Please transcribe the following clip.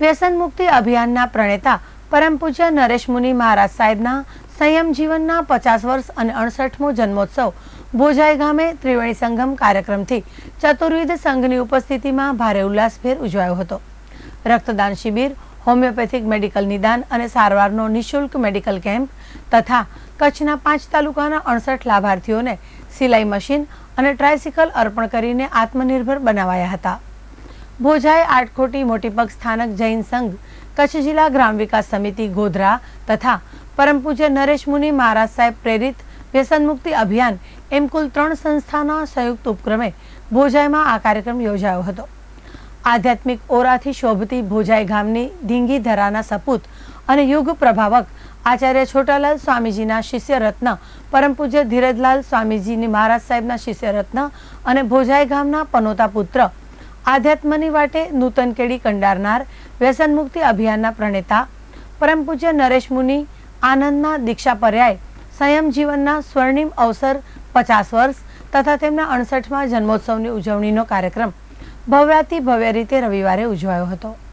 વ્યસન મુક્તિ અભિયાનના પ્રણેતા પરમ પૂજ્ય નરેશ મુનિ મહારાજ સાહેબના સંયમ જીવનના પચાસ વર્ષ અને અડસઠમો જન્મોત્સવ ભોજાઈ ગામે ત્રિવેણી સંગમ કાર્યક્રમથી ચતુર્વિધ સંઘની ઉપસ્થિતિમાં ભારે ઉલ્લાસભેર ઉજવાયો હતો. રક્તદાન શિબિર, હોમિયોપેથિક મેડિકલ નિદાન અને સારવારનો નિઃશુલ્ક મેડિકલ કેમ્પ તથા કચ્છના પાંચ તાલુકાના અડસઠ લાભાર્થીઓને સિલાઈ મશીન અને ટ્રાયસિકલ અર્પણ કરીને આત્મનિર્ભર બનાવાયા હતા. ભોજાઈ આટખોટી મોટીપગ સ્થાનક જૈન સંઘ, કચ્છ જિલ્લા ગ્રામ વિકાસ સમિતિ ગોધરા તથા પરમ પૂજ્ય નરેશ મુનિ મહારાજ સાહેબ પ્રેરિત વ્યસન મુક્તિ અભિયાન એમ કુલ ત્રણ સંસ્થાના સંયુક્ત ઉપક્રમે ભોજાઈમાં આ કાર્યક્રમ યોજાયો હતો. આધ્યાત્મિક ઓરાથી શોભતી ભોજાઈ ગામની ધીંગી ધરાના સપૂત અને યુગ પ્રભાવક આચાર્ય છોટાલાલ સ્વામીજીના શિષ્ય રત્ન પરમ પૂજ્ય ધીરજલાલ સ્વામીજીની મહારાજ સાહેબના શિષ્ય રત્ન અને ભોજાઈ ગામના પનોતા પુત્ર આધ્યાત્મની વાટે નૂતન કેડી કંડારનાર વ્યસન મુક્તિ અભિયાનના પ્રણેતા, પરમ પૂજ્ય નરેશ મુનિ, આનંદના દીક્ષા પર્યાય, સંયમ જીવનના સ્વર્ણિમ અવસર પચાસ વર્ષ તથા તેમના અડસઠમાં જન્મોત્સવની ઉજવણીનો કાર્યક્રમ ભવ્યાતિ ભવ્ય રીતે રવિવારે ઉજવાયો હતો.